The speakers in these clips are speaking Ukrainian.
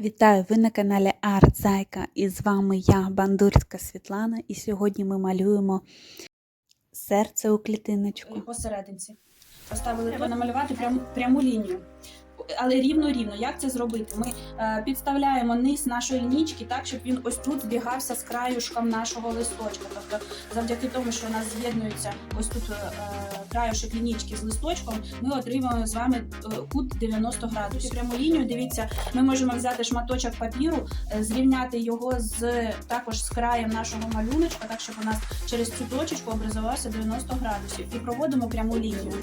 Вітаю! Ви на каналі Арт Зайка і з вами я, Бандурська Світлана. І сьогодні ми малюємо серце у клітиночку. посерединці. Поставили намалювати прям, пряму лінію. Але рівно-рівно. Як це зробити? Ми е, підставляємо низ нашої лінічки так, щоб він ось тут збігався з краюшком нашого листочка. Тобто, завдяки тому, що у нас з'єднується ось тут е, краюшок лінічки з листочком, ми отримуємо з вами е, кут 90 градусів. Пряму лінію, дивіться, ми можемо взяти шматочок папіру, е, зрівняти його з також з краєм нашого малюночка, так щоб у нас через цю точечку образувався 90 градусів. І проводимо пряму лінію.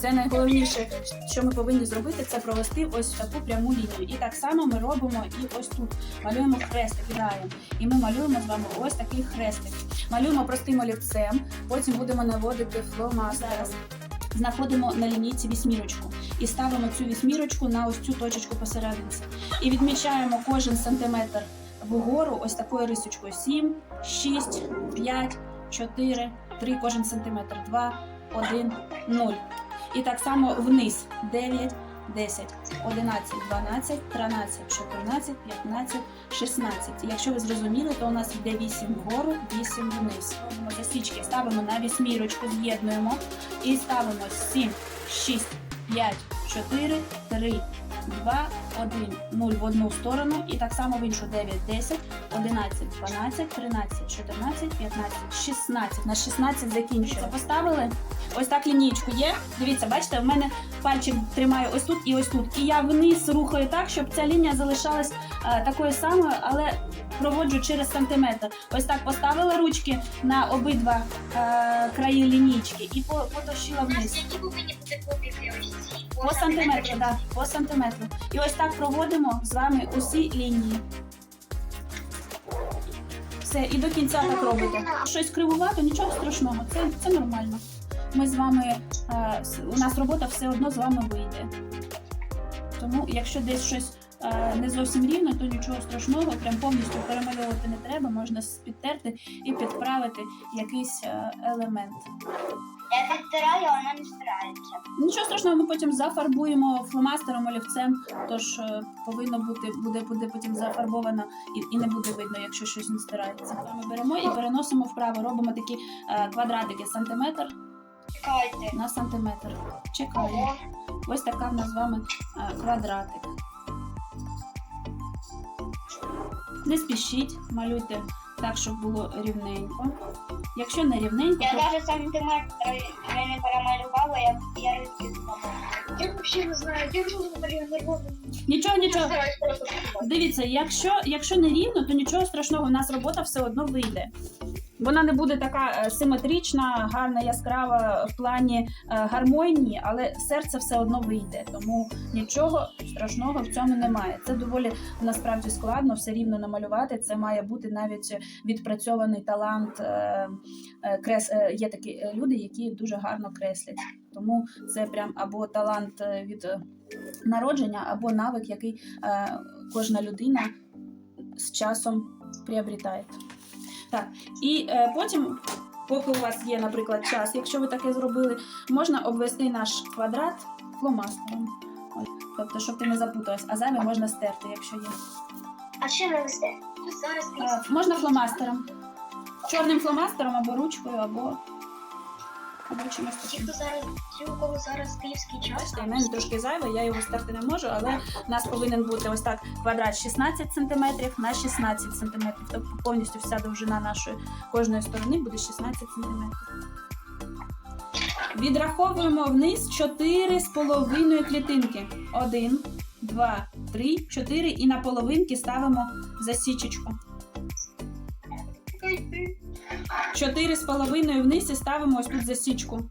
Це найголовніше, що ми повинні зробити, це провести ось таку пряму лінію. І так само ми робимо і ось тут. Малюємо хрестик, граємо. І ми малюємо з вами ось такий хрестик. Малюємо простим олівцем, потім будемо наводити фломастер. Знаходимо на лінійці вісьмірочку і ставимо цю вісьмірочку на ось цю точечку посерединці. І відмічаємо кожен сантиметр вгору ось такою рисочкою: 7, 6, 5, 4, 3 кожен сантиметр, 2, 1, 0. І так само вниз 9, 10, 11, 12, 13, 14, 15, 16. Якщо ви зрозуміли, то у нас йде 8 вгору, 8 вниз. Робимо засічки, ставимо на вісьмірочку, з'єднуємо і ставимо 7, 6, 5, 4, 3, 2, 1, 0 в одну сторону і так само в іншу 9, 10, 11, 12, 13, 14, 15, 16. На 16 закінчуємо. Поставили ось так лінійку є. Дивіться, бачите, в мене пальчик тримає ось тут і ось тут. І я вниз рухаю так, щоб ця лінія залишалась е, такою самою, але проводжу через сантиметр. Ось так поставила ручки на обидва е, краї лінійки і по- потащила вниз. які повинні бути копії? По сантиметру, да, по сантиметру. І ось так проводимо з вами усі лінії. Все, і до кінця так робите. Щось кривувато, нічого страшного, це, це нормально. Ми з вами, е, у нас робота все одно з вами вийде. Тому, якщо десь щось е, не зовсім рівно, то нічого страшного, прям повністю перемальовувати не треба, можна підтерти і підправити якийсь е, елемент. Я підтираю, а вона не стирається. Нічого страшного, ми потім зафарбуємо фломастером, олівцем, тож е, повинно бути, буде, буде потім зафарбовано і, і не буде видно, якщо щось не стирається. Ми беремо і переносимо вправо, робимо такі е, квадратики сантиметр Чекайте. на сантиметр. Чекаємо. Ого. Ось така в нас з вами е, квадратик. Не спішіть, малюйте так, щоб було рівненько. Якщо не рівненько, Я то навіть сантиметр я не перемалювала, я, я розпізнала. Я взагалі не знаю, я не перемалювала. нічого, нічого. Дивіться, якщо, якщо не рівно, то нічого страшного, у нас робота все одно вийде. Вона не буде така е, симетрична, гарна, яскрава в плані е, гармонії, але серце все одно вийде. Тому нічого страшного в цьому немає. Це доволі насправді складно все рівно намалювати. Це має бути навіть відпрацьований талант. е, Крес... Є такі люди, які дуже гарно креслять. Тому це прям або талант від народження, або навик, який кожна людина з часом приобретає. Так, і е, потім, поки у вас є, наприклад, час, якщо ви таке зробили, можна обвести наш квадрат фломастером. Ось, Тобто, щоб ти не запуталась, а зайве можна стерти, якщо є. А що не зараз Е, можна фломастером. Чорним фломастером або ручкою, або, ті, хто зараз, ті, у кого зараз київський час, Бачите, мене трошки зайве, я його стерти не можу, але у нас повинен бути ось так квадрат 16 см на 16 см. Тобто повністю вся довжина нашої кожної сторони буде 16 см. Відраховуємо вниз 4,5 клітинки. 1, 2, 3, 4 і на половинки ставимо засічечку. 4,5 вниз і ставимо ось тут засічку.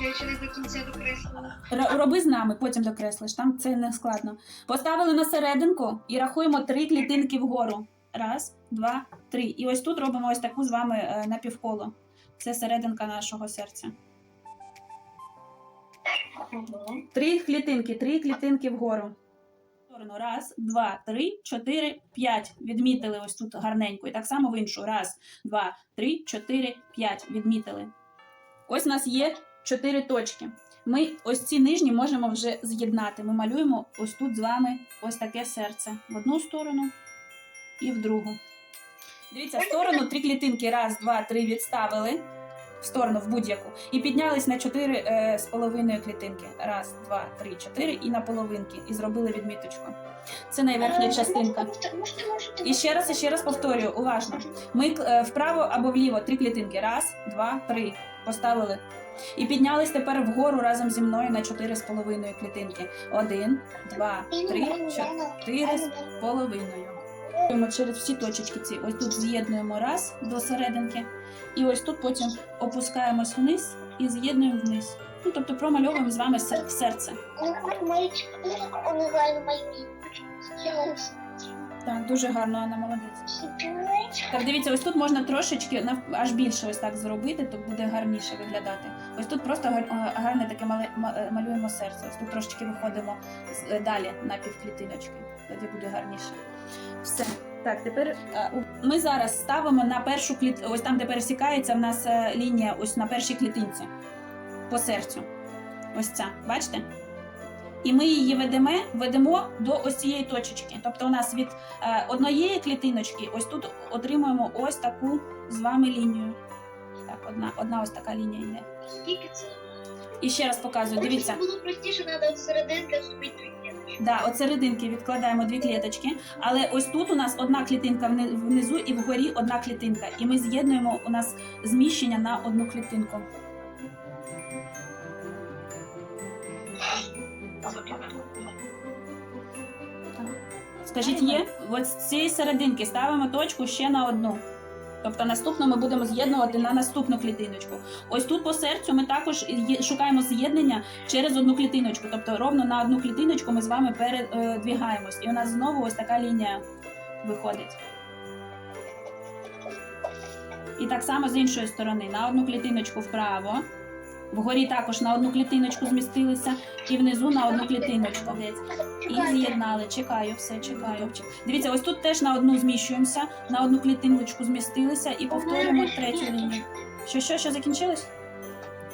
я ще не до кінця докреслила. Р- Роби з нами, потім докреслиш. Там це не складно. Поставили на серединку і рахуємо три клітинки вгору. Раз, два, три. І ось тут робимо ось таку з вами е, напівколо. Це серединка нашого серця. Три клітинки, три клітинки вгору. Сторону. Раз, два, три, чотири, п'ять. Відмітили ось тут гарненько. І так само в іншу. Раз, два, три, чотири, п'ять. Відмітили. Ось у нас є чотири точки. Ми ось ці нижні можемо вже з'єднати. Ми малюємо ось тут з вами ось таке серце в одну сторону і в другу. Дивіться, сторону три клітинки. Раз, два, три відставили в сторону в будь-яку. І піднялись на чотири е, з половиною клітинки. Раз, два, три, чотири і на половинки. І зробили відміточку. Це найверхня частинка. Можете, можете. І ще раз, і ще раз повторюю, уважно. Ми е, вправо або вліво три клітинки. Раз, два, три. Поставили. І піднялись тепер вгору разом зі мною на чотири з половиною клітинки. Один, два, три, чотири з половиною. Ми через всі точечки ці ось тут з'єднуємо раз до серединки, і ось тут потім опускаємось вниз і з'єднуємо вниз. Ну, тобто промальовуємо з вами сер- серце. Так, дуже гарно, Анна, молодець. Так, дивіться, ось тут можна трошечки аж більше ось так зробити, то буде гарніше виглядати. Ось тут просто гарне таке е, малюємо серце. Ось тут трошечки виходимо е, далі на півклітиночки. Тоді буде гарніше. Все. Так, тепер ми зараз ставимо на першу кліт... ось там, де пересікається в нас е, лінія, ось на першій клітинці по серцю. Ось ця, бачите? І ми її ведемо, ведемо до ось цієї точечки. Тобто у нас від е, однієї клітиночки ось тут отримуємо ось таку з вами лінію. Так, одна, одна ось така лінія йде. Скільки це? І ще раз показую, дивіться. Було простіше, треба серединки вступити. Да, от серединки відкладаємо дві кліточки, але ось тут у нас одна клітинка внизу і вгорі одна клітинка. І ми з'єднуємо у нас зміщення на одну клітинку. Скажіть, є? От з цієї серединки ставимо точку ще на одну. Тобто наступно ми будемо з'єднувати на наступну клітиночку. Ось тут по серцю ми також шукаємо з'єднання через одну клітиночку. Тобто ровно на одну клітиночку ми з вами передвігаємось. І у нас знову ось така лінія виходить. І так само з іншої сторони, на одну клітиночку вправо. Вгорі також на одну клітиночку змістилися, і внизу на одну клітиночку. І з'єднали. Чекаю, все, чекаю. Дивіться, ось тут теж на одну зміщуємося, на одну клітиночку змістилися і повторюємо третю лінію. Що, що, що закінчилось?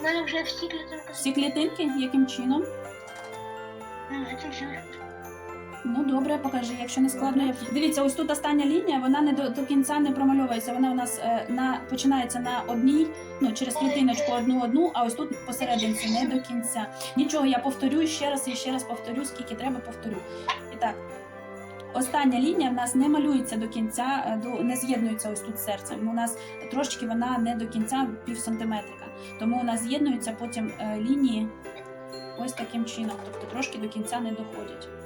У мене вже всі клітинки. Всі клітинки? Яким чином? Ну, вже. Ну добре, покажи, якщо не складно. Я... Дивіться, ось тут остання лінія, вона не до, до кінця не промальовується. Вона у нас е, на починається на одній, ну через клітиночку одну одну, а ось тут посерединці не до кінця. Нічого, я повторю ще раз і ще раз повторю, скільки треба, повторю. І так. Остання лінія в нас не малюється до кінця, е, до не з'єднується ось тут серцем. У нас трошечки вона не до кінця пів сантиметрика. Тому у нас з'єднуються потім е, лінії ось таким чином, тобто трошки до кінця не доходять.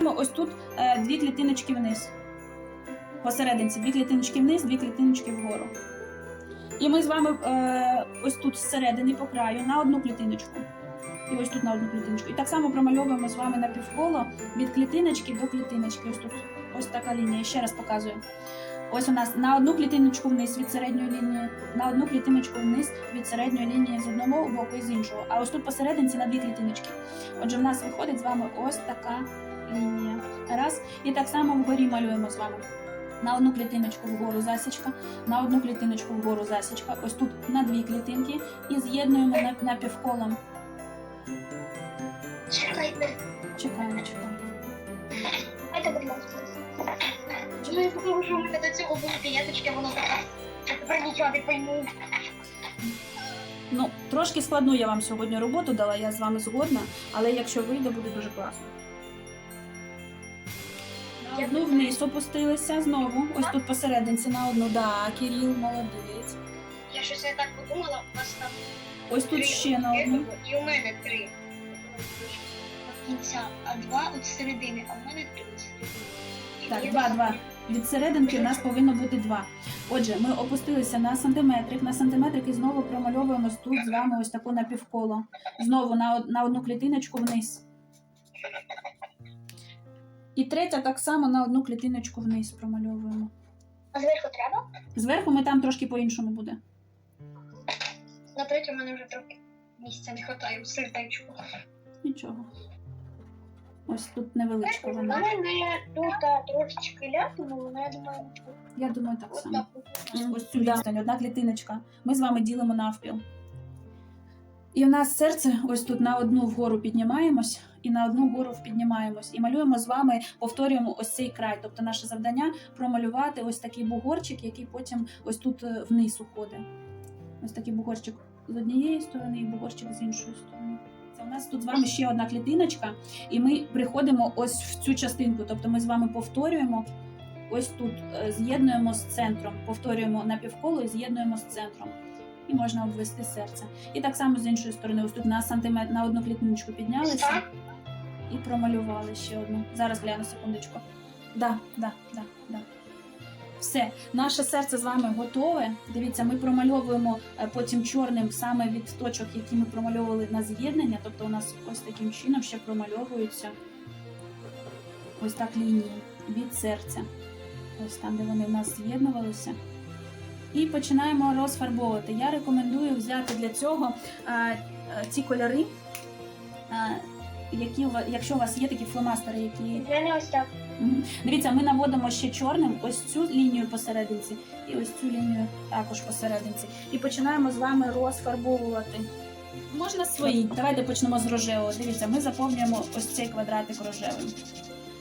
Ну, Ось тут е, дві клітиночки вниз. Посерединці дві клітиночки вниз, дві клітиночки вгору. І ми з вами е, ось тут зсередини по краю на одну клітиночку. І ось тут на одну клітиночку. І так само промальовуємо з вами на півколо від клітиночки до клітиночки. Ось тут ось така лінія. Ще раз показую. Ось у нас на одну клітиночку вниз від середньої лінії, на одну клітиночку вниз від середньої лінії з одного боку і з іншого. А ось тут посерединці на дві клітиночки. Отже, в нас виходить з вами ось така лінія. Раз. І так само вгорі малюємо з вами. На одну клітиночку вгору засічка, на одну клітиночку вгору засічка. Ось тут на дві клітинки і з'єднуємо на- напівколом. Чекайте. Чекаємо, чекаємо. Дайте, будь ласка. Ну, я покажу, що у мене до цього були п'яточки, воно таке. Я тепер нічого не пойму. Ну, трошки складну я вам сьогодні роботу дала, я з вами згодна, але якщо вийде, буде дуже класно. На одну вниз опустилися знову. Ось тут посерединці на одну. Да, Кирил, молодець. Я щось не так подумала, у вас там Ось тут ще на одну. І у мене три. Кінця, а два от середини, а у мене три от середини. Так, два, ось- два. Від серединки в нас повинно бути два. Отже, ми опустилися на сантиметрик, на сантиметрик і знову промальовуємо тут з вами ось таку напівколо. Знову на, на одну клітиночку вниз. І третя так само на одну клітиночку вниз промальовуємо. А зверху треба? Зверху ми там трошки по-іншому буде. На третю в мене вже трохи місця не вистачає в сердечку. Нічого. Ось тут невеличка У вона. мене тут трошечки ляпнуло, але я думаю, Я думаю, так само. Ось цю відстань, одна клітиночка. Ми з вами ділимо навпіл. І в нас серце ось тут на одну вгору піднімаємось і на одну вгору піднімаємось. І малюємо з вами, повторюємо ось цей край. Тобто наше завдання промалювати ось такий бугорчик, який потім ось тут е, вниз уходить. Ось такий бугорчик з однієї сторони і бугорчик з іншої сторони. У нас тут з вами ще одна клітиночка, і ми приходимо ось в цю частинку. Тобто ми з вами повторюємо ось тут, е, з'єднуємо з центром, повторюємо напівколо і з'єднуємо з центром. І можна обвести серце. І так само з іншої сторони, ось тут на сантиметр на одну клітиночку піднялися і промалювали ще одну. Зараз гляну секундочку. Да, да, да, да. Все, наше серце з вами готове. Дивіться, ми промальовуємо е, потім чорним саме від точок, які ми промальовували на з'єднання. Тобто у нас ось таким чином ще промальовуються ось так лінії від серця. Ось там, де вони в нас з'єднувалися. І починаємо розфарбовувати. Я рекомендую взяти для цього е, е, ці кольори, е, які якщо у вас є такі фломастери, які У мене ось так. Мгм. Дивіться, ми наводимо ще чорним ось цю лінію посерединці і ось цю лінію також посерединці. І починаємо з вами розфарбовувати. Можна свої. Давайте почнемо з рожевого. Дивіться, ми заповнюємо ось цей квадратик рожевим.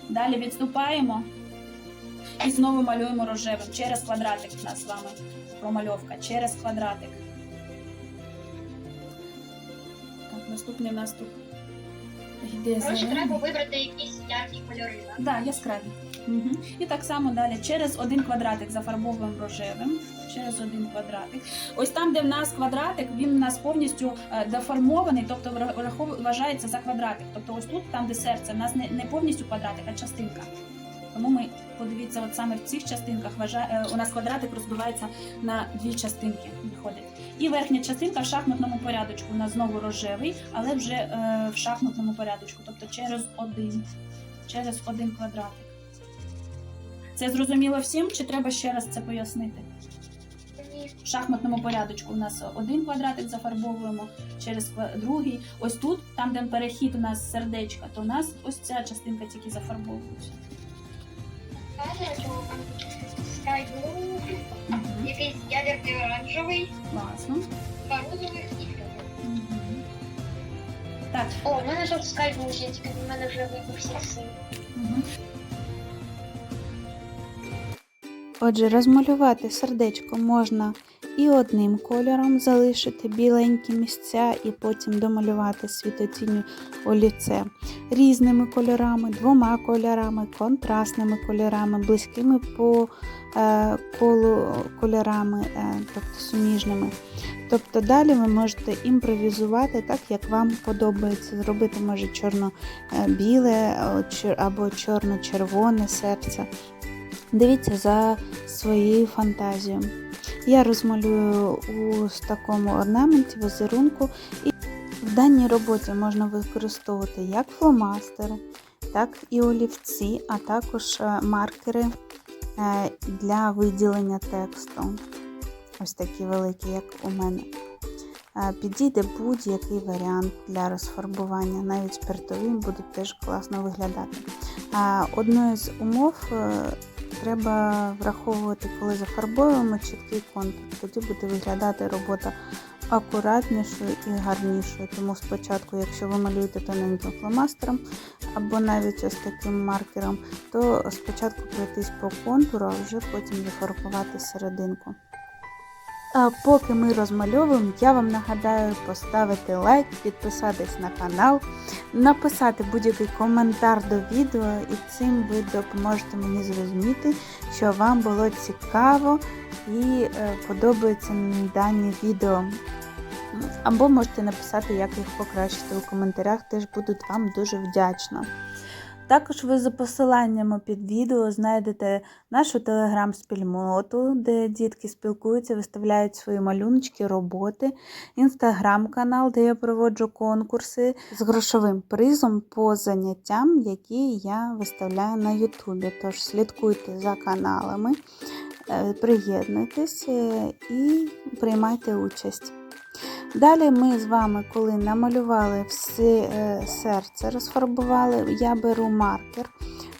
Далі відступаємо і знову малюємо рожевим. Через квадратик у нас з вами промальовка. Через квадратик. Так, наступний у нас тут йде треба вибрати якісь яркі кольори. так? Да, яскраві. Угу. І так само далі через один квадратик зафарбовуємо рожевим. Через один квадратик. Ось там, де в нас квадратик, він у нас повністю е, деформований, тобто вважається за квадратик. Тобто ось тут, там, де серце, в нас не повністю квадратик, а частинка. Тому ми подивіться, от саме в цих частинках е, у нас квадратик розбивається на дві частинки. Виходить. І верхня частинка в шахматному порядочку. У нас знову рожевий, але вже е, в шахматному порядочку, тобто через один, через один квадратик. Це зрозуміло всім, чи треба ще раз це пояснити? В шахматному порядочку у нас один квадратик зафарбовуємо, через другий. Ось тут, там, де перехід у нас сердечка, то у нас ось ця частинка тільки зафарбовується. Угу. якийсь ядерний оранжевий, Класно. два розових і фіолетовий. Так, О, у мене жовт Blue є, тільки в мене вже вибув всі син. угу. Отже, розмалювати сердечко можна і одним кольором, залишити біленькі місця, і потім домалювати світотінню олівце різними кольорами, двома кольорами, контрастними кольорами, близькими по е, колу кольорами, е, тобто суміжними. Тобто далі ви можете імпровізувати так, як вам подобається. Зробити може чорно-біле або чорно-червоне серце. Дивіться за своєю фантазією. Я розмалюю у такому орнаменті, візерунку. І в даній роботі можна використовувати як фломастери, так і олівці, а також е, маркери е, для виділення тексту. Ось такі великі, як у мене. Е, Підійде будь-який варіант для розфарбування, навіть спиртовий буде теж класно виглядати. Одною з умов треба враховувати, коли зафарбовуємо чіткий контур. Тоді буде виглядати робота акуратнішою і гарнішою. Тому спочатку, якщо ви малюєте тоненьким фломастером або навіть ось таким маркером, то спочатку пройтись по контуру, а вже потім зафарбувати серединку. А поки ми розмальовуємо, я вам нагадаю поставити лайк, підписатись на канал, написати будь-який коментар до відео, і цим ви допоможете мені зрозуміти, що вам було цікаво і е, подобаються мені дані відео. Або можете написати, як їх покращити у коментарях, теж буду вам дуже вдячна. Також ви за посиланнями під відео знайдете нашу телеграм-спільноту, де дітки спілкуються, виставляють свої малюночки, роботи, інстаграм-канал, де я проводжу конкурси з грошовим призом по заняттям, які я виставляю на Ютубі. Тож слідкуйте за каналами, е, приєднуйтесь е, і приймайте участь. Далі ми з вами, коли намалювали все серце, розфарбували, я беру маркер.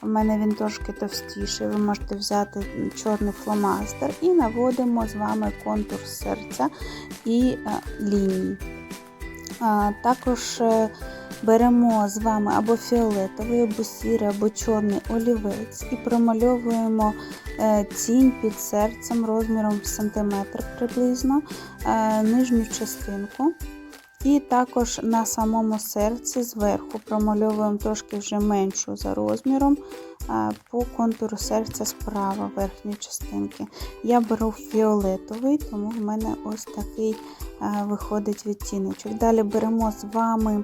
У мене він трошки товстіший, ви можете взяти чорний фломастер і наводимо з вами контур серця і е, лінії. Також е, беремо з вами або фіолетовий, або сірий, або чорний олівець і промальовуємо тінь під серцем розміром в сантиметр приблизно е, нижню частинку. І також на самому серці зверху промальовуємо трошки вже меншу за розміром е, по контуру серця справа верхньої частинки. Я беру фіолетовий, тому в мене ось такий е, виходить відтіночок. Далі беремо з вами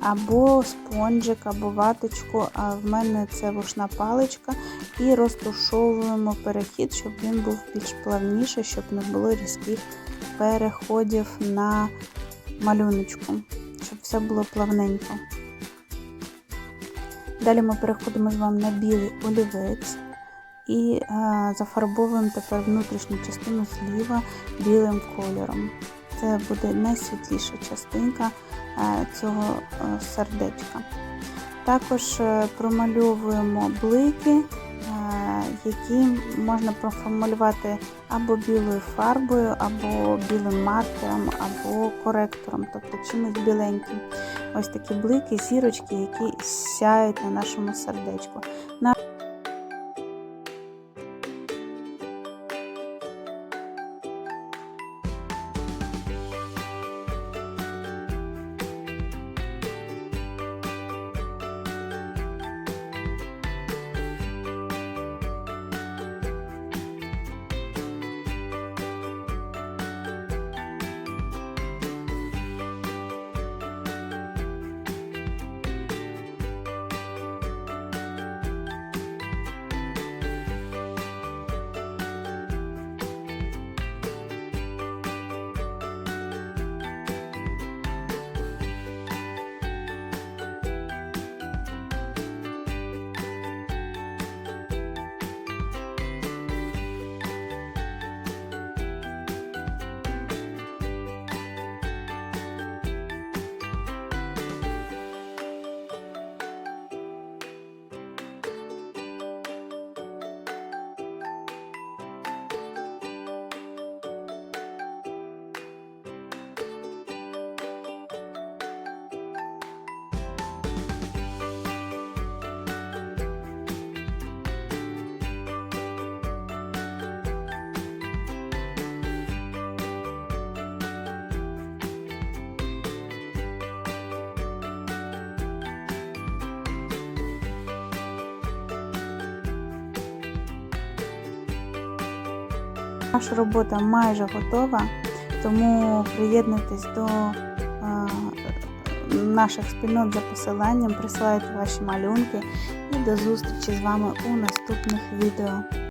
або спонжик, або ваточку, а в мене це вушна паличка, і розтушовуємо перехід, щоб він був більш плавніший, щоб не було різких переходів на малюночку, щоб все було плавненько. Dалі ми переходимо з вами на білий олівець і е, зафарбовуємо тепер внутрішню частину зліва білим кольором. Це буде найсвітліша частинка е, цього е, сердечка. Також е, промальовуємо блики, які можна проформулювати або білою фарбою, або білим маркером, або коректором, тобто чимось біленьким. Ось такі блики, зірочки, які сяють на нашому сердечку. Наша робота майже готова, тому приєднуйтесь до наших спільнот за посиланням, присилайте ваші малюнки і до зустрічі з вами у наступних відео.